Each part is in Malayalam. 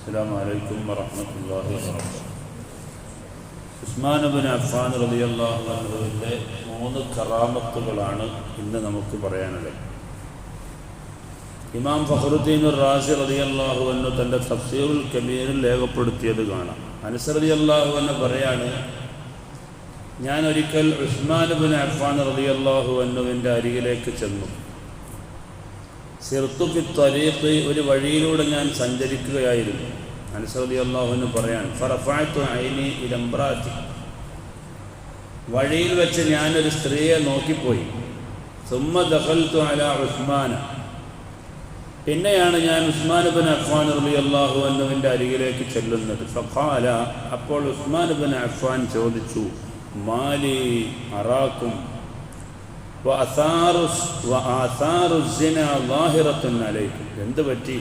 അസ്സാം വലൈക്കും വറഹമത്തല്ലാഹി വാബർക്കാത്തു ഉസ്മാൻ അബിൻ അഫ്ഫാൻ റബി അള്ളാഹുവിന്റെ മൂന്ന് കറാമത്തുകളാണ് ഇന്ന് നമുക്ക് പറയാനുള്ളത്. ഇമാം ഫഹറുദ്ദീൻ റാസി റതി അള്ളാഹുവന്നു തന്റെ തഫ്സീറുൽ കബീറിൽ രേഖപ്പെടുത്തിയത് കാണാം. അനുസറതി അള്ളാഹുവെന്ന് പറയാണ് ഞാൻ ഒരിക്കൽ ഉസ്മാൻ ബിൻ അഫ്ഫാൻ റതി അള്ളാഹുവന്നുവിന്റെ അരികിലേക്ക് ചെന്നു. സിർത്തുഫി ത്വരീഖ് ഒരു വഴിയിലൂടെ ഞാൻ സഞ്ചരിക്കുകയായിരുന്നു. അനുസൃതി അള്ളാഹുവിന് പറയാൻ ഫറഫാത്തു ഐനി ഇലംബ്രാത്തി വഴിയിൽ വെച്ച് ഞാനൊരു സ്ത്രീയെ നോക്കിപ്പോയി. സുമ്മ ദഖൽത്തു അല ഉസ്മാന. പിന്നെയാണ് ഞാൻ ഉസ്മാൻ ബിൻ അഫ്ഫാൻ റബി അള്ളാഹു എന്നുവിന്റെ അരികിലേക്ക് ചെല്ലുന്നത്. ഫഖാല അപ്പോൾ ഉസ്മാൻ ബിൻ അഫ്ഫാൻ ചോദിച്ചു മാലി അറാക്കും എന്ത് പറ്റി?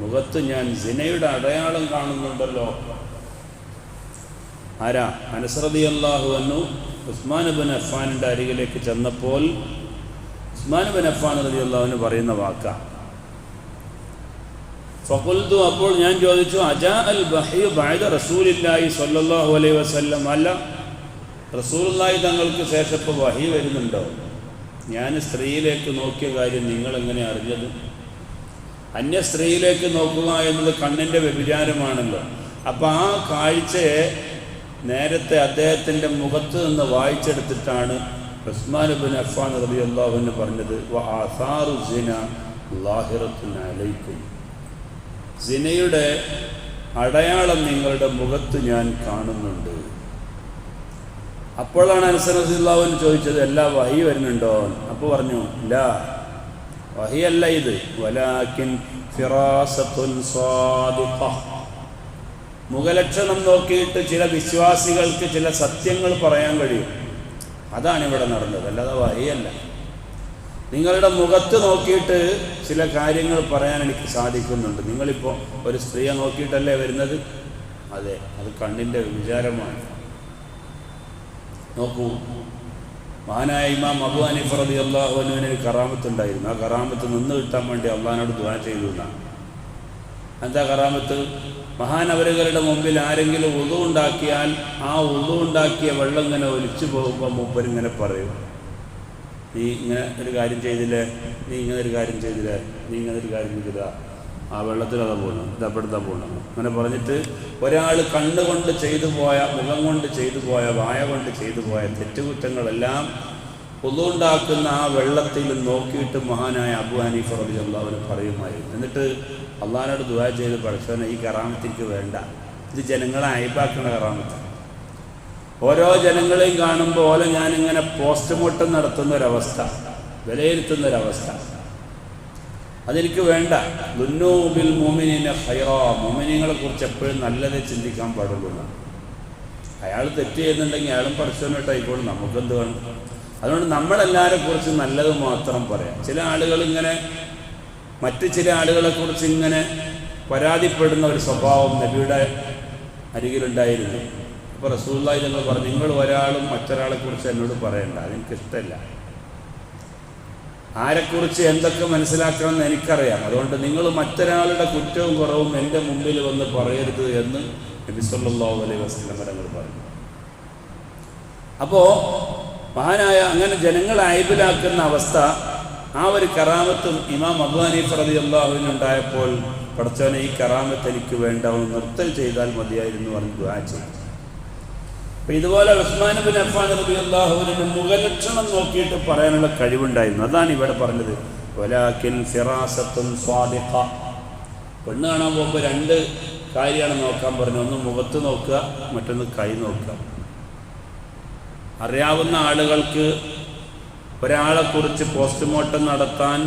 മുഖത്ത് ഞാൻ സിനയുടെ അടയാളം കാണുന്നുണ്ടല്ലോ. ആരാ? അനസ്രതി അള്ളാഹു എന്നു ഉസ്മാൻ ബിൻ അഫ്ഫാനിന്റെ അരികിലേക്ക് ചെന്നപ്പോൾ ഉസ്മാൻ ബിൻ അഫ്ഫാൻ റതി അള്ളാഹുവിന് പറയുന്ന വാക്ക. ഫകുൽതു അപ്പോൾ ഞാൻ ചോദിച്ചു അജാ അൽ ബഹി ബഅദ റസൂലില്ലായി സ്വല്ലല്ലാഹു അലൈഹി വസല്ലം അല്ല റസൂലുള്ളാഹി തങ്ങൾക്ക് ശേഷം ഇപ്പോൾ വഹി വരുന്നുണ്ടോ? ഞാൻ സ്ത്രീയിലേക്ക് നോക്കിയ കാര്യം നിങ്ങൾ എങ്ങനെ അറിഞ്ഞത്? അന്യ സ്ത്രീയിലേക്ക് നോക്കുക എന്നത് കണ്ണിന്റെ വ്യഭിചാരമാണല്ലോ. അപ്പം ആ കാഴ്ചയെ നേരത്തെ അദ്ദേഹത്തിന്റെ മുഖത്ത് നിന്ന് വായിച്ചെടുത്തിട്ടാണ് ഉസ്മാൻ ബിൻ അഫ്ഫാൻ റബി അള്ളാഹുവിന് പറഞ്ഞത് ആസാറു സിന ലാഹിറത്തിന് അലൈക്കും. സിനയുടെ അടയാളം നിങ്ങളുടെ മുഖത്ത് ഞാൻ കാണുന്നുണ്ട്. അപ്പോഴാണ് അനസറസില്ലാവിന് ചോദിച്ചത് എല്ലാ വഹി വരുന്നുണ്ടോ? അപ്പോൾ പറഞ്ഞു ഇല്ല വഹിയല്ല ഇത്. വലാക്കിൻ മുഖലക്ഷണം നോക്കിയിട്ട് ചില വിശ്വാസികൾക്ക് ചില സത്യങ്ങൾ പറയാൻ കഴിയും. അതാണ് ഇവിടെ നടന്നത് അല്ലാതെ വഹിയല്ല. നിങ്ങളുടെ മുഖത്ത് നോക്കിയിട്ട് ചില കാര്യങ്ങൾ പറയാൻ എനിക്ക് സാധിക്കുന്നുണ്ട്. നിങ്ങളിപ്പോൾ ഒരു സ്ത്രീയെ നോക്കിയിട്ടല്ലേ വരുന്നത്? അതെ അത് കണ്ണിന്റെ വിചാരമാണ്. നോക്കൂ. മഹാനായ ഇമാം അബു ഹനീഫ് അള്ളാഹു അള്ളാഹുവിന് ഒരു കറാമത്തുണ്ടായിരുന്നു. ആ കറാമത്ത് നിന്ന് കിട്ടാൻ വേണ്ടി അള്ളഹാനോട് ദ്വാ ചെയ്തു എന്നാണ്. എന്താ കറാമത്ത്? മഹാനവരുകളുടെ മുമ്പിൽ ആരെങ്കിലും ഉതു ഉണ്ടാക്കിയാൽ ആ ഉതു ഉണ്ടാക്കിയ വെള്ളം ഇങ്ങനെ ഒലിച്ചു പോകുമ്പോൾ മൂപ്പരിങ്ങനെ പറയും. നീ ഇങ്ങനെ ഒരു കാര്യം ചെയ്തില്ലേ? നീ ഇങ്ങനെ ഒരു കാര്യം ചെയ്തില്ലേ? നീ ഇങ്ങനെ ഒരു കാര്യം ചെയ്തില്ല? ആ വെള്ളത്തിൽ അതാ പോകണം ഇതപ്പെടുത്താൻ പോകണം അങ്ങനെ പറഞ്ഞിട്ട് ഒരാൾ കണ്ണുകൊണ്ട് ചെയ്തു പോയ മുഖം കൊണ്ട് ചെയ്തു പോയ വായ കൊണ്ട് ചെയ്തു പോയ തെറ്റുകുറ്റങ്ങളെല്ലാം പൊതുണ്ടാക്കുന്ന ആ വെള്ളത്തിൽ നോക്കിയിട്ട് മഹാനായ അബു ഹനീഫ് റബി അള്ളാഹുവിന് പറയുമായിരുന്നു. എന്നിട്ട് അള്ളാഹിനോട് ദുവാ ചെയ്ത് പഠിച്ചവനെ ഈ കറാമത്തിക്ക് വേണ്ട. ഇത് ജനങ്ങളെ അയപ്പാക്കുന്ന കറാമത്ത് ഓരോ ജനങ്ങളെയും കാണുമ്പോൾ ഓരോ ഞാനിങ്ങനെ പോസ്റ്റ്മോർട്ടം നടത്തുന്ന ഒരവസ്ഥ വിലയിരുത്തുന്ന ഒരവസ്ഥ അതെനിക്ക് വേണ്ട. ദുന്നൂബിൽ മോമിനെ ഹൈറോ മോമിനിങ്ങളെ കുറിച്ച് എപ്പോഴും നല്ലതേ ചിന്തിക്കാൻ പാടുള്ളൂ അയാൾ തെറ്റ് ചെയ്യുന്നുണ്ടെങ്കിൽ അയാളും പഠിച്ചവനായിട്ടായിക്കോളും നമുക്കെന്ത് വേണം? അതുകൊണ്ട് നമ്മളെല്ലാവരെ കുറിച്ച് നല്ലത് മാത്രം പറയാം. ചില ആളുകൾ ഇങ്ങനെ മറ്റ് ചില ആളുകളെ കുറിച്ച് ഇങ്ങനെ പരാതിപ്പെടുന്ന ഒരു സ്വഭാവം നബിയുടെ അരികിലുണ്ടായിരുന്നു അപ്പോൾ റസൂല്ലായി പറഞ്ഞു നിങ്ങൾ ഒരാളും മറ്റൊരാളെ കുറിച്ച് എന്നോട് പറയണ്ട. അതെനിക്കിഷ്ടമല്ല ആരെക്കുറിച്ച് എന്തൊക്കെ മനസ്സിലാക്കണമെന്ന് എനിക്കറിയാം. അതുകൊണ്ട് നിങ്ങൾ മറ്റൊരാളുടെ കുറ്റവും കുറവും എന്റെ മുമ്പിൽ വന്ന് പറയരുത് എന്ന് നബിസല്ലാഹു അലൈഹി വസ്ലം ഞങ്ങൾ പറഞ്ഞു. അപ്പോൾ മഹാനായ അങ്ങനെ ജനങ്ങളെ അയബിലാക്കുന്ന അവസ്ഥ ആ ഒരു കറാമത്തും ഇമാം അബു ഹനീഫ് റതി അള്ളാഹുവിനുണ്ടായപ്പോൾ പഠിച്ചവനെ ഈ കറാമത്ത് എനിക്ക് വേണ്ട നൃത്തം ചെയ്താൽ മതിയായിരുന്നു പറഞ്ഞ് ആ ചെയ്തു. ഇതുപോലെ ഉസ്മാൻ ബിൻ അഫ്ഫാൻ റബി അള്ളാഹുവിന് മുഖലക്ഷണം നോക്കിയിട്ട് പറയാനുള്ള കഴിവുണ്ടായിരുന്നു. അതാണ് ഇവിടെ പറഞ്ഞത്. സ്വാദിഖ പെണ്ണ് കാണാൻ പോകുമ്പോൾ രണ്ട് കാര്യമാണ് നോക്കാൻ പറഞ്ഞത്. ഒന്ന് മുഖത്ത് നോക്കുക മറ്റൊന്ന് കൈ നോക്കുക. അറിയാവുന്ന ആളുകൾക്ക് ഒരാളെക്കുറിച്ച് പോസ്റ്റ്മോർട്ടം നടത്താൻ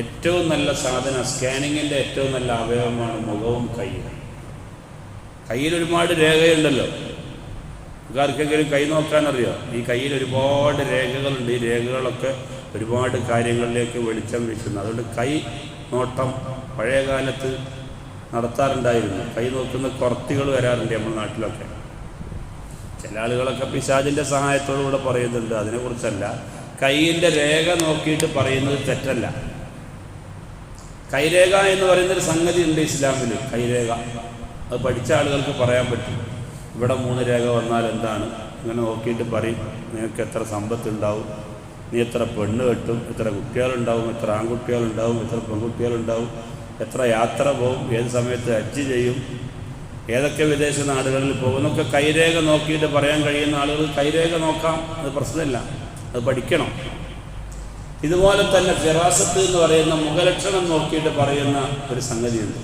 ഏറ്റവും നല്ല സാധനം സ്കാനിങ്ങിന്റെ ഏറ്റവും നല്ല അവയവമാണ് മുഖവും കൈയും. കയ്യിൽ ഒരുപാട് രേഖയുണ്ടല്ലോ. ആർക്കെങ്കിലും കൈ നോക്കാൻ നോക്കാനറിയോ? ഈ കയ്യിൽ ഒരുപാട് രേഖകളുണ്ട്. ഈ രേഖകളൊക്കെ ഒരുപാട് കാര്യങ്ങളിലേക്ക് വെളിച്ചം വീശുന്നു. അതുകൊണ്ട് കൈ നോട്ടം പഴയ കാലത്ത് നടത്താറുണ്ടായിരുന്നു. കൈ നോക്കുന്ന കുറത്തികൾ വരാറുണ്ട് നമ്മുടെ നാട്ടിലൊക്കെ. ചില ആളുകളൊക്കെ പിശാജിന്റെ സഹായത്തോടുകൂടെ പറയുന്നുണ്ട്. അതിനെക്കുറിച്ചല്ല. കൈയിന്റെ രേഖ നോക്കിയിട്ട് പറയുന്നത് തെറ്റല്ല. കൈരേഖ എന്ന് പറയുന്നൊരു സംഗതി ഉണ്ട് ഇസ്ലാമിൽ കൈരേഖ. അത് പഠിച്ച ആളുകൾക്ക് പറയാൻ പറ്റും. ഇവിടെ മൂന്ന് രേഖ വന്നാൽ എന്താണ്? ഇങ്ങനെ നോക്കിയിട്ട് പറയും നിങ്ങൾക്ക് എത്ര സമ്പത്തുണ്ടാവും? നീ എത്ര പെണ്ണ് കെട്ടും? എത്ര കുട്ടികളുണ്ടാവും? എത്ര ആൺകുട്ടികളുണ്ടാവും? എത്ര പെൺകുട്ടികളുണ്ടാവും? എത്ര യാത്ര പോകും ഏത് സമയത്ത് ഹജ്ജ് ചെയ്യും? ഏതൊക്കെ വിദേശ നാടുകളിൽ പോകും? എന്നൊക്കെ കൈരേഖ നോക്കിയിട്ട് പറയാൻ കഴിയുന്ന ആളുകൾ കൈരേഖ നോക്കാം. അത് പ്രശ്നമില്ല. അത് പഠിക്കണം. ഇതുപോലെ തന്നെ ഫിറാസത്ത് എന്ന് പറയുന്ന മുഖലക്ഷണം നോക്കിയിട്ട് പറയുന്ന ഒരു സംഗതിയുണ്ട്.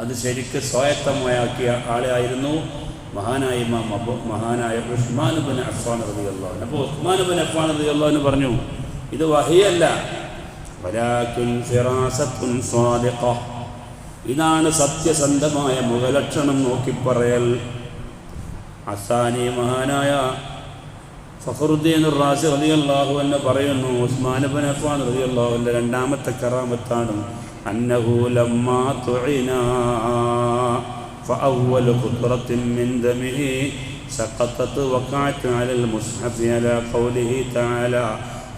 അത് ശരിക്ക് സ്വായത്തമാക്കിയ ആളായിരുന്നു. മഹാനായ ഇമാം അബു മഹാനായ ഉസ്മാൻ ബിൻ അഫ്ഫാൻ റബി അള്ളാഹു അപ്പോൾ ഉസ്മാൻ ബിൻ അഫ്ഫാൻ റബി അള്ളാഹുവിന് പറഞ്ഞു ഇത് വഹിയല്ല. ഇതാണ് സത്യസന്ധമായ മുഖലക്ഷണം നോക്കി പറയൽ അസാനി മഹാനായ ഫഖറുദ്ദീൻ റാസി റതി അള്ളാഹു എന്ന് പറയുന്നു ഉസ്മാൻ ബിൻ അഫ്ഫാൻ റതി അള്ളാഹുവിന്റെ രണ്ടാമത്തെ കറാമത്താണ് അന്നഹു ലമ്മാ തുഇനാ. فأول قطرة من دمه سقطت وقعت على المصحف على قوله تعالى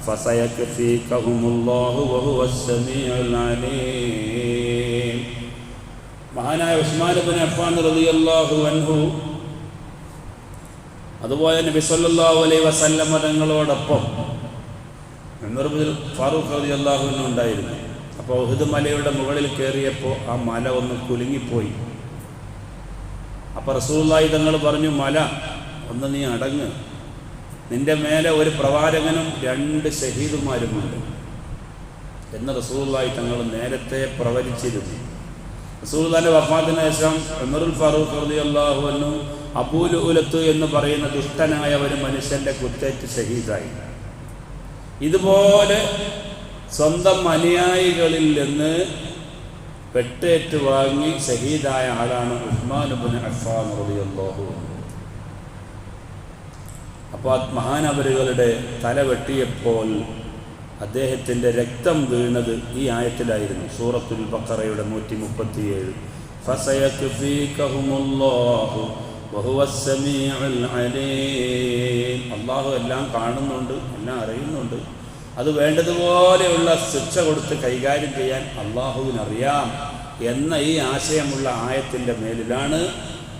فسيكفيكهم الله وهو السميع العليم മഹാനായ ഉസ്മാൻ ബിൻ അഫ്ഫാൻ റളിയല്ലാഹു അൻഹു അതുപോലെ നബി സല്ലല്ലാഹു അലൈഹി വസല്ലമ തങ്ങളോടൊപ്പം ഉമർ ബിൻ ഫാറൂഖ് റളിയല്ലാഹു അൻഹു ഉണ്ടായിരുന്നു അപ്പോൾ ഉഹുദ് മലയുടെ മുകളിൽ കയറിയപ്പോൾ ആ മല ഒന്ന് കുലുങ്ങിപ്പോയി അപ്പോൾ റസൂള്ളായി തങ്ങൾ പറഞ്ഞു മല ഒന്ന് നീ അടങ്ങ്. നിന്റെ മേലെ ഒരു പ്രവാചകനും രണ്ട് ഷഹീദുമാരുമുണ്ട്. എന്ന് റസൂള്ളായി തങ്ങൾ നേരത്തെ പ്രവചിച്ചിരുന്നു. റസൂള്ളാന്റെ വഫാത്തിന് ശേഷം എമറുൽ ഫാറൂഖ് അള്ളാഹു അള്ളാഹുവിനും അബൂലുലത്ത് എന്ന് പറയുന്ന ദുഷ്ടനായ ഒരു മനുഷ്യന്റെ കുത്തേറ്റ് ഷഹീദായി. ഇതുപോലെ സ്വന്തം അനുയായികളിൽ നിന്ന് വെട്ടേറ്റ് വാങ്ങി ഷഹീദായ ആളാണ് ഉസ്മാൻ ബിൻ അഫ്ഫാൻ റളിയല്ലാഹു അൻഹു. അപ്പോൾ മഹാനവരുകളുടെ തല വെട്ടിയപ്പോൾ അദ്ദേഹത്തിന്റെ രക്തം വീണത് ഈ ആയത്തിലായിരുന്നു. സൂറത്തുൽ ബക്കറയുടെ നൂറ്റി മുപ്പത്തിയേഴ് അള്ളാഹു എല്ലാം കാണുന്നുണ്ട് എല്ലാം അറിയുന്നുണ്ട്. അത് വേണ്ടതുപോലെയുള്ള ശിക്ഷ കൊടുത്ത് കൈകാര്യം ചെയ്യാൻ അള്ളാഹുവിനറിയാം എന്ന ഈ ആശയമുള്ള ആയത്തിന്റെ മേലിലാണ്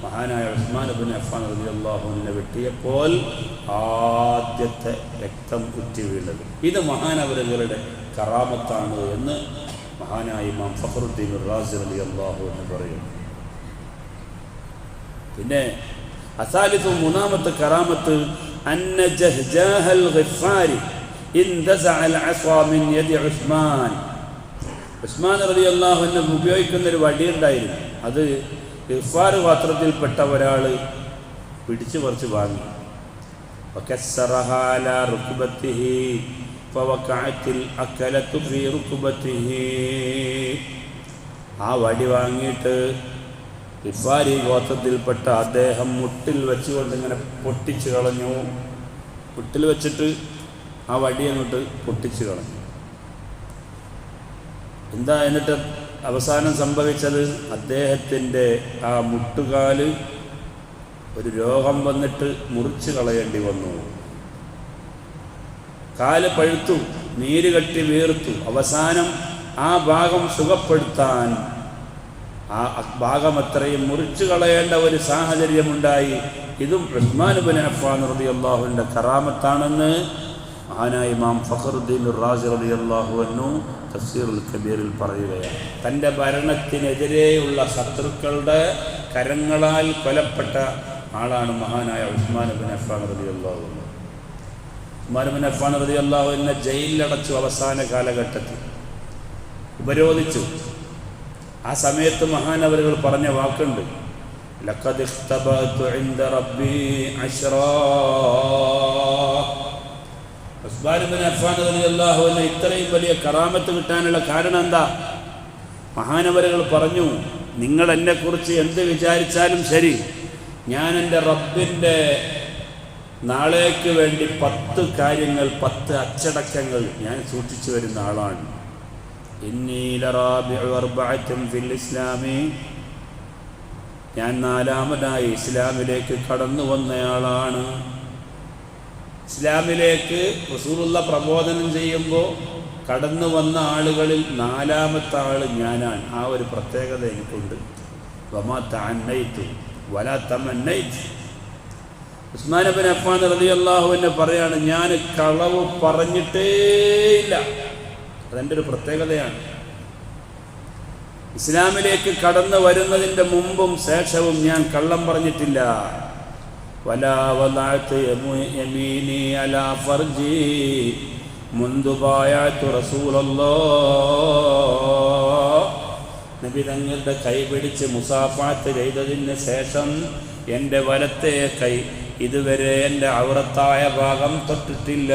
മഹാനായ ഉസ്മാൻ അബുൻ അഫ്ഫാൻ റബി അള്ളാഹുവിനെ വെട്ടിയപ്പോൾ ആദ്യത്തെ രക്തം കുറ്റി വീണത് ഇത് മഹാനവരങ്ങളുടെ കറാമത്താണ് എന്ന് മഹാനായ ഇമാം ഫഹറുദ്ദീൻ റാസി അലി അള്ളാഹു എന്ന് പറയുന്നു. പിന്നെ അസാലിഫ് മൂന്നാമത്തെ കറാമത്ത് അന്ന ഗഫാരി ഉസ്മാൻ ഉസ്മാൻ റബി അള്ളാഹുവിനെ ഉപയോഗിക്കുന്ന ഒരു വടി ഉണ്ടായിരുന്നു അത് ഇഫാർ പാത്രത്തിൽപ്പെട്ട ഒരാൾ പിടിച്ചു പറിച്ച് വാങ്ങി. ആ വടി വാങ്ങിയിട്ട് ഇഫാരി ഗോത്രത്തിൽപ്പെട്ട അദ്ദേഹം മുട്ടിൽ വെച്ചുകൊണ്ട് ഇങ്ങനെ പൊട്ടിച്ചു കളഞ്ഞു. മുട്ടിൽ വെച്ചിട്ട് ആ വടി അങ്ങോട്ട് പൊട്ടിച്ചു കളഞ്ഞു. എന്താ എന്നിട്ട് അവസാനം സംഭവിച്ചത്? അദ്ദേഹത്തിന്റെ ആ മുട്ടുകാൽ ഒരു രോഗം വന്നിട്ട് മുറിച്ച് കളയേണ്ടി വന്നു. കാൽ പഴുത്തു നീര് കെട്ടി വീർത്തു. അവസാനം ആ ഭാഗം സുഖപ്പെടുത്താൻ ആ ഭാഗം അത്രയും മുറിച്ചു കളയേണ്ട ഒരു സാഹചര്യമുണ്ടായി. ഇതും റഹ്മാൻ ബിൻ അഫ്ഫാൻ റബി അള്ളാഹുവിന്റെ കറാമത്താണെന്ന് മഹാനായ ഇമാം ഫഖറുദ്ദീൻ റാസി റതി അള്ളാഹുവിനു തഫ്സീറുൽ കബീറിൽ പറയുകയാണ് തൻ്റെ ഭരണത്തിനെതിരെയുള്ള ശത്രുക്കളുടെ കരങ്ങളാൽ കൊലപ്പെട്ട ആളാണ് മഹാനായ ഉസ്മാൻ ബിൻ അഫ്ഫാൻ റതി അള്ളാഹു ഉസ്മാൻ ബിൻ അഫ്ഫാൻ റതി അള്ളാഹുവിനെ ജയിലിലടച്ചു അവസാന കാലഘട്ടത്തിൽ ഉപരോധിച്ചു ആ സമയത്ത് മഹാനവരുകൾ പറഞ്ഞ വാക്കുണ്ട് لقد اختبأت عند ربي عشرا ഉസ്മാൻ ബിൻ അഫ്ഫാൻ ഇത്രയും വലിയ കറാമത്ത് കിട്ടാനുള്ള കാരണം എന്താ? മഹാനവരകൾ പറഞ്ഞു നിങ്ങൾ എന്നെക്കുറിച്ച് എന്ത് വിചാരിച്ചാലും ശരി ഞാൻ എന്റെ റബ്ബിന്റെ നാളേക്ക് വേണ്ടി പത്ത് കാര്യങ്ങൾ പത്ത് അച്ചടക്കങ്ങൾ ഞാൻ സൂക്ഷിച്ചു വരുന്ന ആളാണ്. ഞാൻ നാലാമതായി ഇസ്ലാമിലേക്ക് കടന്നു വന്നയാളാണ് ഇസ്ലാമിലേക്ക് റസൂലുള്ള പ്രബോധനം ചെയ്യുമ്പോൾ കടന്നു വന്ന ആളുകളിൽ നാലാമത്തെ ആൾ ഞാനാണ്. ആ ഒരു പ്രത്യേകത എനിക്കുണ്ട്. വമാ തഅന്നൈതു വലാ ഉസ്മാൻ ബിൻ അഫ്ഫാൻ റളിയല്ലാഹു അൻഹു പറയാണ് ഞാൻ കളവ് പറഞ്ഞിട്ടേയില്ല അതെന്റെ ഒരു പ്രത്യേകതയാണ്. ഇസ്ലാമിലേക്ക് കടന്നു വരുന്നതിന്റെ മുമ്പും ശേഷവും ഞാൻ കള്ളം പറഞ്ഞിട്ടില്ല. ولا وضعت يمو- يميني على فرجي منذ بايعت رسول الله നബി തങ്ങളുടെ കൈ പിടിച്ച് മുസാഫാത്ത് ചെയ്തതിന് ശേഷം എൻ്റെ വലത്തെ കൈ ഇതുവരെ എൻ്റെ ഔറത്തായ ഭാഗം തൊട്ടിട്ടില്ല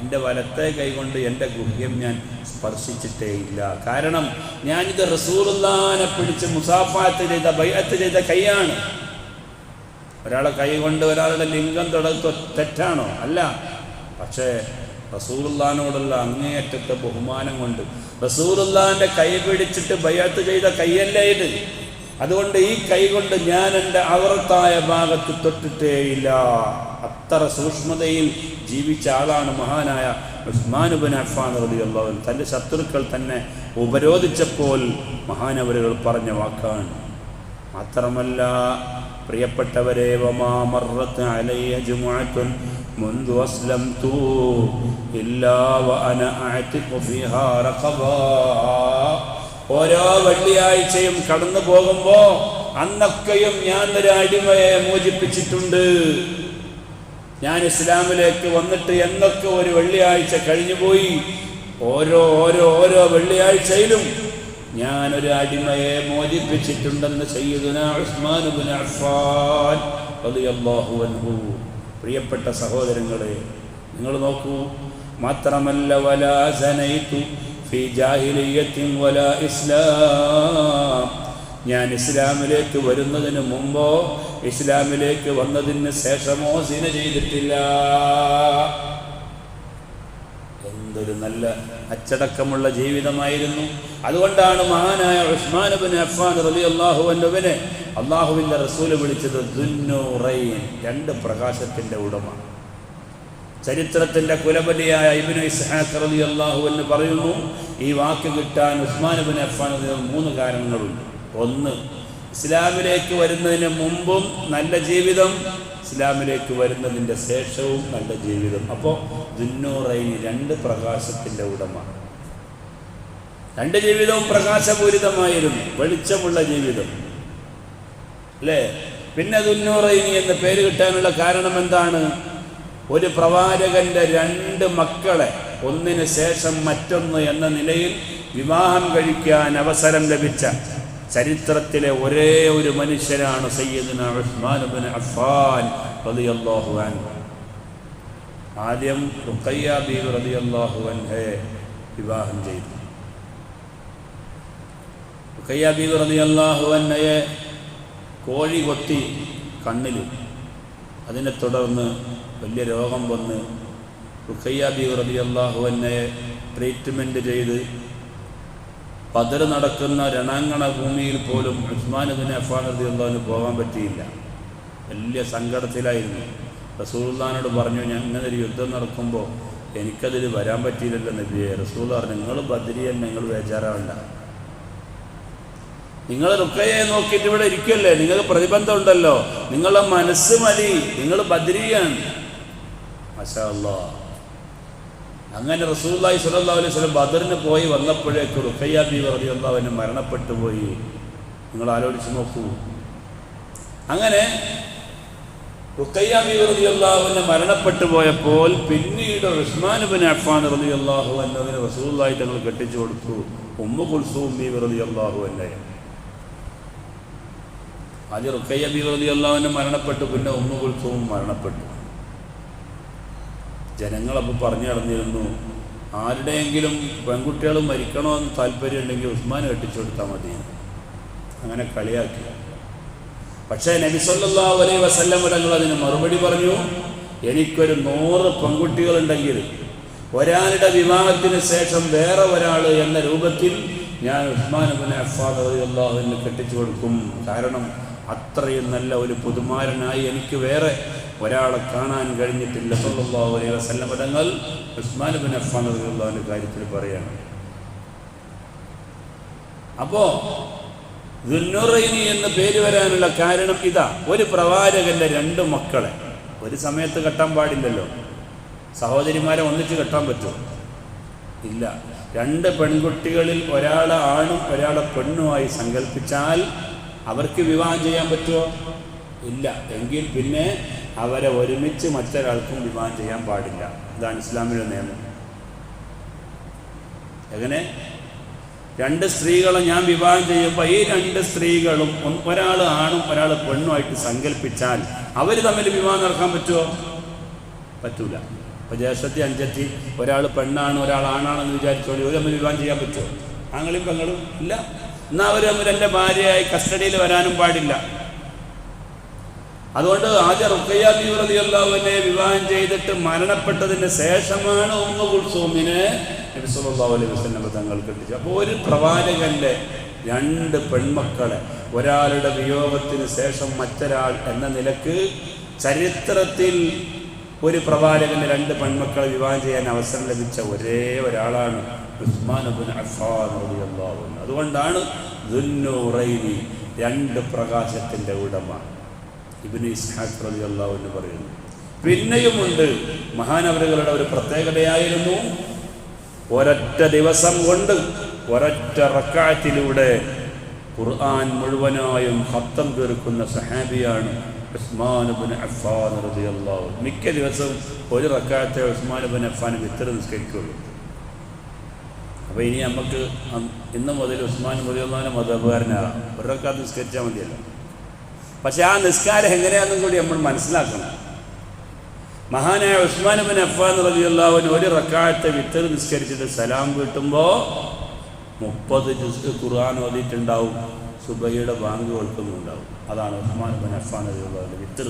എൻ്റെ വലത്തെ കൈ കൊണ്ട് എൻ്റെ ഗുഹ്യം ഞാൻ സ്പർശിച്ചിട്ടേ ഇല്ല കാരണം ഞാനിത് റസൂലുള്ളാനെ പിടിച്ച് മുസാഫാത്ത് ചെയ്ത ബൈഅത്ത് ചെയ്ത കൈയാണ് ഒരാളെ കൈ കൊണ്ട് ഒരാളുടെ ലിംഗം തുടങ്ങി തെറ്റാണോ? അല്ല. പക്ഷേ റസൂറുല്ലാനോടുള്ള അങ്ങേയറ്റത്തെ ബഹുമാനം കൊണ്ട് റസൂലുള്ളാന്റെ കൈ പിടിച്ചിട്ട് ബയ്യാത്ത് ചെയ്ത കൈയല്ലേ ഇത്? അതുകൊണ്ട് ഈ കൈ കൊണ്ട് ഞാൻ എന്റെ അവറത്തായ ഭാഗത്ത് തൊട്ടിട്ടേയില്ല. അത്ര സൂക്ഷ്മതയിൽ ജീവിച്ച ആളാണ് മഹാനായ ഉസ്മാനുബിൻ അഫാൻ റബിയുള്ളവൻ തന്റെ ശത്രുക്കൾ തന്നെ ഉപരോധിച്ചപ്പോൾ മഹാനവരുകൾ പറഞ്ഞ വാക്കാണ്. മാത്രമല്ല പ്രിയപ്പെട്ടവരെ മുൻദു അസ്ലംതു ഇല്ലാ വഅന അഅതിഖു ഫീഹാ റഖബാ. ഓരോ വെള്ളിയാഴ്ചയും കടന്നു പോകുമ്പോ അന്നൊക്കെയും ഞാൻ ഒരു അടിമയെ മോചിപ്പിച്ചിട്ടുണ്ട്. ഞാൻ ഇസ്ലാമിലേക്ക് വന്നിട്ട് എന്നൊക്കെ ഒരു വെള്ളിയാഴ്ച കഴിഞ്ഞുപോയി. ഓരോ ഓരോ ഓരോ വെള്ളിയാഴ്ചയിലും ഞാൻ ഒരു അടിമയെ മോചിപ്പിച്ചിട്ടുണ്ടെന്ന് അൻഹു. പ്രിയപ്പെട്ട സഹോദരങ്ങളെ നിങ്ങൾ നോക്കൂ. മാത്രമല്ല വലാ ഇസ്ലാം. ഞാൻ ഇസ്ലാമിലേക്ക് വരുന്നതിന് മുമ്പോ ഇസ്ലാമിലേക്ക് വന്നതിന് ശേഷമോ സിന ചെയ്തിട്ടില്ല. എന്തൊരു നല്ല അച്ചടക്കമുള്ള ജീവിതമായിരുന്നു. അതുകൊണ്ടാണ് മഹാനായ ഉസ്മാൻ ബിൻ അഫ്ഫാൻ റളിയല്ലാഹു അൻഹുവിനെ അള്ളാഹുവിന്റെ റസൂൽ വിളിച്ചത് ദുന്നൂറൈൻ രണ്ട് പ്രകാശത്തിന്റെ ഉടമ. ചരിത്രത്തിന്റെ കുലപതിയായ ഇബ്നു ഇസ്ഹാഖ് റളിയല്ലാഹു എന്ന് പറയുന്നു ഈ വാക്ക് കിട്ടാൻ ഉസ്മാൻ ബിൻ അഫ്ഫാൻ റളിയല്ലാഹു മൂന്ന് കാരണങ്ങളുണ്ട്. ഒന്ന് ഇസ്ലാമിലേക്ക് വരുന്നതിന് മുമ്പും നല്ല ജീവിതം ഇസ്ലാമിലേക്ക് വരുന്നതിന്റെ ശേഷവും നല്ല ജീവിതം. അപ്പോൾ ദുന്നൂറൈനി രണ്ട് പ്രകാശത്തിന്റെ ഉടമ. രണ്ട് ജീവിതവും പ്രകാശപൂരിതമായിരുന്നു. വെളിച്ചമുള്ള ജീവിതം. അല്ലേ? പിന്നെ ദുന്നൂറൈനി എന്ന പേര് കിട്ടാനുള്ള കാരണം എന്താണ്? ഒരു പ്രവാചകന്റെ രണ്ട് മക്കളെ ഒന്നിന് ശേഷം മറ്റൊന്ന് എന്ന നിലയിൽ വിവാഹം കഴിക്കാൻ അവസരം ലഭിച്ച ചരിത്രത്തിലെ ഒരേ ഒരു മനുഷ്യനാണ് സയ്യദിന ഇബ്നു അഫ്ഫാൻ റളിയല്ലാഹു അൻഹു. ആദ്യം റുഖയ്യ ബീവി റളിയല്ലാഹു അൻഹയെ വിവാഹം ചെയ്തു. റുഖയ്യ റതി റളിയല്ലാഹു അൻഹയെ കോഴി കൊത്തി കണ്ണിൽ അതിനെ തുടർന്ന് വലിയ രോഗം വന്ന് റുഖയ്യ റതി റളിയല്ലാഹു അൻഹയെ ട്രീറ്റ്മെന്റ് ചെയ്ത് പതർ നടക്കുന്ന രണാങ്കണ ഭൂമിയിൽ പോലും ഉസ്മാൻ ബിൻ അഫ്ഫാൻ റളിയല്ലാഹുവിന് പോകാൻ പറ്റിയില്ല. വലിയ സങ്കടത്തിലായിരുന്നു. റസൂൽദാനോട് പറഞ്ഞു ഞാൻ ഇങ്ങനെ ഒരു യുദ്ധം നടക്കുമ്പോൾ എനിക്കതിൽ വരാൻ പറ്റിയില്ലല്ലോ നബിയെ. റസൂൽ പറഞ്ഞു നിങ്ങൾ ബദ്രിയൻ നിങ്ങൾ ബേജാറാവണ്ട. നിങ്ങൾ റുക്കയെ നോക്കിയിട്ട് ഇവിടെ ഇരിക്കല്ലേ? നിങ്ങൾക്ക് പ്രതിബന്ധം ഉണ്ടല്ലോ നിങ്ങളുടെ മനസ്സ് മതി. നിങ്ങൾ ബദ്രിയാണ്. മശാ അല്ലാ അങ്ങനെ റസൂല്ലായി സുലല്ലാ അലൈഹി സ്വലം ബദറിന് പോയി വന്നപ്പോഴേക്ക് റുഖയ്യ ബി റളിയല്ലാഹു അവന് മരണപ്പെട്ടു പോയി. നിങ്ങൾ ആലോചിച്ച് നോക്കൂ. അങ്ങനെ റുഖയ്യ ബി റളിയല്ലാഹുവിന് മരണപ്പെട്ടു പോയപ്പോൾ പിന്നീട് ഉസ്മാൻ ബിൻ അഫ്ഫാൻ റളിയല്ലാഹു എന്നതിന് റസൂലുള്ളാഹി തങ്ങൾ കെട്ടിച്ചു കൊടുത്തു. ഉമ്മു കുൽസൂം ബി റളിയല്ലാഹു അല്ലേ ആദ്യം റുഖയ്യ ബി അള്ളാഹുവിന് മരണപ്പെട്ടു പിന്നെ ഉമ്മു കുൽസൂം മരണപ്പെട്ടു. ജനങ്ങളപ്പോൾ പറഞ്ഞു നടന്നിരുന്നു ആരുടെയെങ്കിലും പെൺകുട്ടികൾ മരിക്കണമെന്ന് താല്പര്യം ഉണ്ടെങ്കിൽ ഉസ്മാൻ കെട്ടിച്ചു കൊടുത്താൽ മതി. അങ്ങനെ കളിയാക്കി. പക്ഷേ നബി സല്ലല്ലാഹു അലൈഹി വസല്ലം തങ്ങൾ അതിന് മറുപടി പറഞ്ഞു എനിക്കൊരു നൂറ് പെൺകുട്ടികളുണ്ടെങ്കിൽ ഒരാളുടെ വിവാഹത്തിന് ശേഷം വേറെ ഒരാൾ എന്ന രൂപത്തിൽ ഞാൻ ഉസ്മാൻ അഫ്ഫാൻ റളിയല്ലാഹുവിന് കെട്ടിച്ചു കൊടുക്കും. കാരണം അത്രയും നല്ല ഒരു പുതുമാരനായി എനിക്ക് വേറെ ഒരാളെ കാണാൻ കഴിഞ്ഞിട്ടില്ല. സല്ലല്ലാഹു അലൈഹി വസല്ലം. തങ്ങൾ ഉസ്മാൻ ബിൻ അഫ്ഫാൻ റളിയല്ലാഹുവിന്റെ കാര്യത്തിൽ പറയാണ്. അപ്പോ ദുന്നുറൈനി എന്ന് പേര് വരാനുള്ള കാരണം ഇതാ. ഒരു പ്രവാചകന്റെ രണ്ട് മക്കളെ. ഒരു സമയത്ത് കെട്ടാൻ പാടില്ലല്ലോ. സഹോദരിമാരെ ഒന്നിച്ച് കെട്ടാൻ പറ്റുമോ? ഇല്ല. രണ്ട് പെൺകുട്ടികളിൽ ഒരാളെ ആണും ഒരാളെ പെണ്ണുമായി സങ്കല്പിച്ചാൽ അവർക്ക് വിവാഹം ചെയ്യാൻ പറ്റുമോ? ഇല്ല. എങ്കിൽ പിന്നെ അവരെ ഒരുമിച്ച് മറ്റൊരാൾക്കും വിവാഹം ചെയ്യാൻ പാടില്ല. ഇതാണ് ഇസ്ലാമിലെ നിയമം. എങ്ങനെ? രണ്ട് സ്ത്രീകളെ ഞാൻ വിവാഹം ചെയ്യുമ്പോൾ ഈ രണ്ട് സ്ത്രീകളും ഒരാൾ ആണും ഒരാൾ പെണ്ണുമായിട്ട് സങ്കല്പിച്ചാൽ അവർ തമ്മിൽ വിവാഹം നടക്കാൻ പറ്റുമോ പറ്റൂല. അപ്പോൾ ജ്യേഷ്ഠത്തി അഞ്ചത്തി ഒരാൾ പെണ്ണാണ് ഒരാൾ ആണാണെന്ന് വിചാരിച്ചോളി ഒരു തമ്മിൽ വിവാഹം ചെയ്യാൻ പറ്റുമോ ആങ്ങളും പെങ്ങളും ഇല്ല. എന്നാൽ അവർ തമ്മിൽ എന്റെ ഭാര്യയായി കസ്റ്റഡിയിൽ വരാനും പാടില്ല. അതുകൊണ്ട് ആദ്യ റുക്കയ്യ തീവ്രതയുള്ളവനെ വിവാഹം ചെയ്തിട്ട് മരണപ്പെട്ടതിന് ശേഷമാണ് ഉമ്മ കുൽസൂമിനെ നബി സല്ലല്ലാഹു അലൈഹി കെട്ടിച്ചു അപ്പോൾ ഒരു പ്രവാചകന്റെ രണ്ട് പെൺമക്കളെ ഒരാളുടെ വിയോഗത്തിന് ശേഷം മറ്റൊരാൾ എന്ന നിലയ്ക്ക് ചരിത്രത്തിൽ ഒരു പ്രവാചകന് രണ്ട് പെൺമക്കളെ വിവാഹം ചെയ്യാൻ അവസരം ലഭിച്ച ഒരേ ഒരാളാണ് അതുകൊണ്ടാണ് രണ്ട് പ്രകാശത്തിന്റെ ഉടമ. ഇബിന് ഇസ്ഹാഖ് റലി അള്ളാഹു എന്ന് പറയുന്നു. പിന്നെയുമുണ്ട് മഹാനവരുകളുടെ ഒരു പ്രത്യേകതയായിരുന്നു ഒരൊറ്റ ദിവസം കൊണ്ട് ഒരൊറ്റ റക്കാറ്റിലൂടെ ഖുർആൻ മുഴുവനായും ഹത്തം തീർക്കുന്ന സഹാബിയാണ് ഉസ്മാൻ ബിൻ അഫ്ഫാൻ റളിയല്ലാഹു അൻഹു. മിക്ക ദിവസവും ഒരു റക്കാത്തെ ഉസ്മാൻ ബിൻ അഫ്ഫാൻ വിത്തർ നിസ്കരിക്കുള്ളൂ. അപ്പോൾ ഇനി നമുക്ക് ഇന്ന് മുതൽ ഉസ്മാൻ മുതിർന്നവനെ മതപകാരനാകാം ഒരു റക്കാത്ത് നിസ്കരിച്ചാൽ മതിയല്ലോ. പക്ഷെ ആ നിസ്കാരം എങ്ങനെയാണെന്നും കൂടി നമ്മൾ മനസ്സിലാക്കണം. മഹാനായ ഉസ്മാൻ ബിൻ അഫ്ഫാൻ റളിയല്ലാഹുവിന് ഒരു റക്കാഴത്തെ വിത്തർ നിസ്കരിച്ചിട്ട് സലാം വീട്ടുമ്പോൾ മുപ്പത് ജുസ് ഖുർആൻ ഓതിയിട്ടുണ്ടാവും. സുബൈയുടെ ബാങ്ക് കൊടുക്കുന്നുണ്ടാവും. അതാണ് ഉസ്മാൻ ബിൻ അഫ്ഫാൻ റളിയല്ലാഹുവിന്റെ വിത്തർ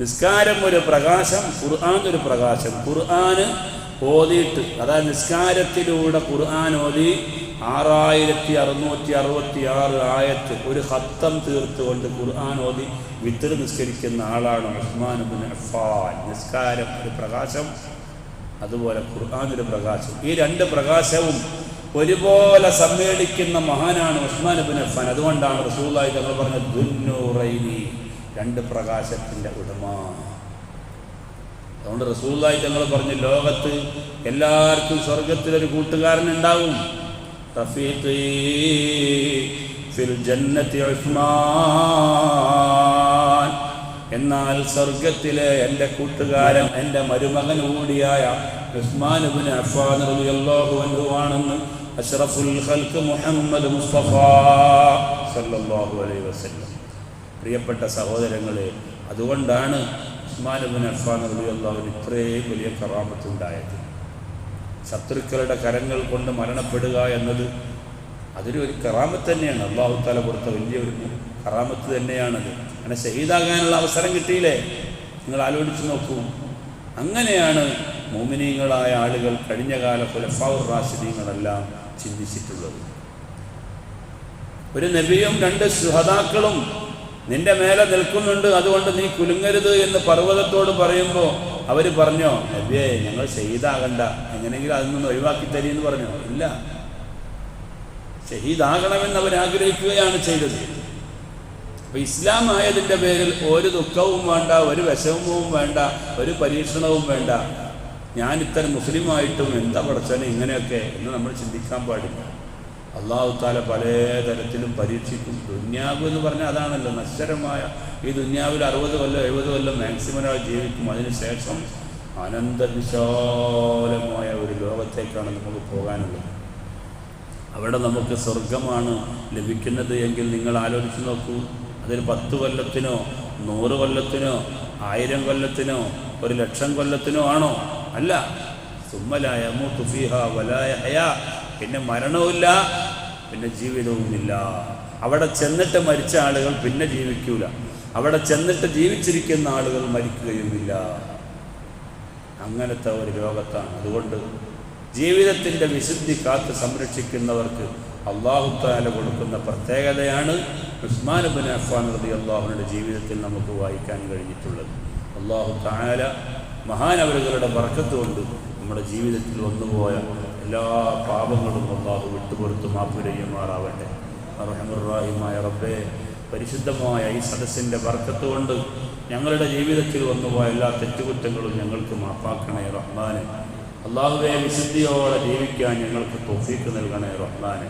നിസ്കാരം ഒരു പ്രകാശം ഖുർആൻ ഒരു പ്രകാശം. ഖുർആൻ ഓതിയിട്ട് അതായത് നിസ്കാരത്തിലൂടെ ഖുർആൻ ഓതി ആറായിരത്തി അറുന്നൂറ്റി അറുപത്തി ആറ് ആയത്ത് ഒരു ഹത്തം തീർത്തുകൊണ്ട് ഖുർആൻ ഓതി വിത്തർ നിസ്കരിക്കുന്ന ആളാണ് ഉസ്മാൻ ബിൻ അഫ്ഫാൻ. നിസ്കാരം ഒരു പ്രകാശം അതുപോലെ ഖുർആൻ ഒരു പ്രകാശം. ഈ രണ്ട് പ്രകാശവും ഒരുപോലെ സമ്മേളിക്കുന്ന മഹാനാണ് ഉസ്മാൻ ബിൻ അഫ്ഫാൻ. അതുകൊണ്ടാണ് റസൂലായി തങ്ങൾ പറഞ്ഞ ദുന്നൂറൈനി രണ്ട് പ്രകാശത്തിന്റെ ഉടമ. അതുകൊണ്ട് റസൂലായി തങ്ങൾ പറഞ്ഞ് ലോകത്ത് എല്ലാവർക്കും സ്വർഗത്തിലൊരു കൂട്ടുകാരൻ ഉണ്ടാവും. റഫീഖി في الجنة عثمان എന്നാൽ സ്വർഗത്തിലെ എന്റെ കൂട്ടുകാരൻ എന്റെ മരുമകൻ കൂടിയായ ഉസ്മാൻ ഇബ്നു അഫ്ഫാൻ റളിയല്ലാഹു അൻഹു ആണെന്ന് അഷ്റഫുൽ ഖൽഖ് മുഹമ്മദ് മുസ്തഫ സല്ലല്ലാഹു അലൈഹി വസല്ലം. പ്രിയപ്പെട്ട സഹോദരങ്ങളെ അതുകൊണ്ടാണ് ഉസ്മാൻ ഇബ്നു അഫ്ഫാൻ റളിയല്ലാഹു ഇത്രയും വലിയ കറാമത്തുണ്ടായത് ശത്രുക്കളുടെ കരങ്ങൾ കൊണ്ട് മരണപ്പെടുക എന്നത് അതൊരു ഒരു കറാമത്ത് തന്നെയാണ്. അള്ളാഹു താല കൊടുത്ത വലിയ ഒരു കറാമത്ത് തന്നെയാണത്. അങ്ങനെ ഷഹീദാകാനുള്ള അവസരം കിട്ടിയില്ലേ? നിങ്ങൾ ആലോചിച്ച് നോക്കൂ. അങ്ങനെയാണ് മോമിനീങ്ങളായ ആളുകൾ കഴിഞ്ഞ കാല ഫുലഫാവുർ റാഷിദീങ്ങളെല്ലാം ചിന്തിച്ചിട്ടുള്ളത്. ഒരു നബിയും രണ്ട് സുഹതാക്കളും നിന്റെ മേലെ നിൽക്കുന്നുണ്ട് അതുകൊണ്ട് നീ കുലുങ്ങരുത് എന്ന് പർവതത്തോട് പറയുമ്പോൾ അവർ പറഞ്ഞോ നബിയെ ഞങ്ങൾ ഷഹീദാകണ്ട എങ്ങനെയെങ്കിലും അതിൽ നിന്ന് ഒഴിവാക്കി തരീന്ന് പറഞ്ഞു? ഇല്ല. ഷഹീദാകണമെന്ന് അവർ ആഗ്രഹിക്കുകയാണ് ചെയ്തത്. അപ്പൊ ഇസ്ലാം ആയതിന്റെ പേരിൽ ഒരു ദുഃഖവും വേണ്ട ഒരു വിഷമവും വേണ്ട ഒരു പരീക്ഷണവും വേണ്ട. ഞാൻ ഇത്തരം മുസ്ലിമായിട്ടും എന്താ പഠിച്ചാലും ഇങ്ങനെയൊക്കെ എന്ന് നമ്മൾ ചിന്തിക്കാൻ പാടില്ല. അള്ളാഹു താല പല തരത്തിലും പരീക്ഷിക്കും. ദുന്യാവ് എന്ന് പറഞ്ഞാൽ അതാണല്ലോ നശ്വരമായ. ഈ ദുന്യാവിൽ അറുപത് കൊല്ലം എഴുപത് കൊല്ലം മാക്സിമം ആയി ജീവിക്കും. അതിനുശേഷം അനന്ത വിശാലമായ ഒരു ലോകത്തേക്കാണ് നമുക്ക് പോകാനുള്ളത്. അവിടെ നമുക്ക് സ്വർഗമാണ് ലഭിക്കുന്നത് എങ്കിൽ നിങ്ങൾ ആലോചിച്ച് നോക്കൂ. അതിൽ പത്ത് കൊല്ലത്തിനോ നൂറ് കൊല്ലത്തിനോ ആയിരം കൊല്ലത്തിനോ ഒരു ലക്ഷം കൊല്ലത്തിനോ ആണോ? അല്ല. സുമ്മലായ മൂത്തുഫിഹ വലായ ഹയാ പിന്നെ മരണവുമില്ല. പിന്നെ ജീവിതവുമില്ല. അവിടെ ചെന്നിട്ട് മരിച്ച ആളുകൾ പിന്നെ ജീവിക്കൂല. അവിടെ ചെന്നിട്ട് ജീവിച്ചിരിക്കുന്ന ആളുകൾ മരിക്കുകയുമില്ല. അങ്ങനത്തെ ഒരു ലോകത്താണ്. അതുകൊണ്ട് ജീവിതത്തിന്റെ വിശുദ്ധി കാത്ത് സംരക്ഷിക്കുന്നവർക്ക് അള്ളാഹുത്താല കൊടുക്കുന്ന പ്രത്യേകതയാണ് ഉസ്മാൻ ബിൻ അഫ്ഫാൻ റബി അള്ളാഹുവിന്റെ ജീവിതത്തിൽ നമുക്ക് വായിക്കാൻ കഴിഞ്ഞിട്ടുള്ളത്. അള്ളാഹു താല മഹാനവരുകളുടെ വർക്കത്ത് കൊണ്ട് നമ്മുടെ ജീവിതത്തിൽ വന്നുപോയ എല്ലാ പാപങ്ങളും അള്ളാഹു വിട്ടുപുറത്ത് മാപ്പുരയ്യുമാറാവട്ടെ അറഹമുറാഹിമായ റബ്ബെ പരിശുദ്ധമായ ഈ സദസ്സിന്റെ വർക്കത്ത് കൊണ്ട് ഞങ്ങളുടെ ജീവിതത്തിൽ വന്നുപോയ എല്ലാ തെറ്റുകുറ്റങ്ങളും ഞങ്ങൾക്ക് മാപ്പാക്കണേ റഹ്മാനെ. അള്ളാഹുവെ വിശുദ്ധിയോടെ ജീവിക്കാൻ ഞങ്ങൾക്ക് തോഫീക്ക് നൽകണേ റഹ്മാനെ.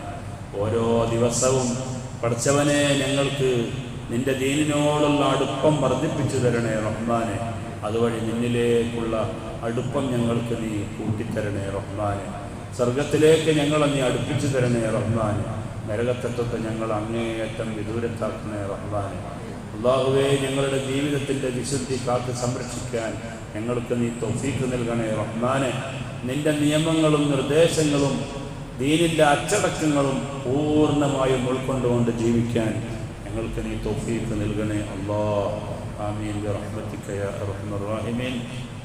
ഓരോ ദിവസവും പഠിച്ചവനെ ഞങ്ങൾക്ക് നിന്റെ ദീനിനോടുള്ള അടുപ്പം വർദ്ധിപ്പിച്ചു തരണേ റഹ്മാനെ. അതുവഴി നിന്നിലേക്കുള്ള അടുപ്പം ഞങ്ങൾക്ക് നീ കൂട്ടിത്തരണേ റഹ്മാനെ. സ്വർഗത്തിലേക്ക് ഞങ്ങളെ നീ അടുപ്പിച്ചു തരണേ റഹ്മാനെ. നരകത്തെത്വത്തെ ഞങ്ങൾ അങ്ങേയറ്റം വിദൂരത്താക്കണേ റഹ്മാനെ. അള്ളാഹുവേ ഞങ്ങളുടെ ജീവിതത്തിന്റെ വിശുദ്ധി കാത്ത് സംരക്ഷിക്കാൻ ഞങ്ങൾക്ക് നീ തൊഫീക്ക് നൽകണേ റഹ്മാനെ. നിന്റെ നിയമങ്ങളും നിർദ്ദേശങ്ങളും ദീനിന്റെ അച്ചടക്കങ്ങളും പൂർണമായും ഉൾക്കൊണ്ടുകൊണ്ട് ജീവിക്കാൻ ഞങ്ങൾക്ക് നീ തൊഫീക്ക് നൽകണേ അള്ളാഹ്. ആമീൻ. റഹ്മത്തിക്കയ റഹ്മർ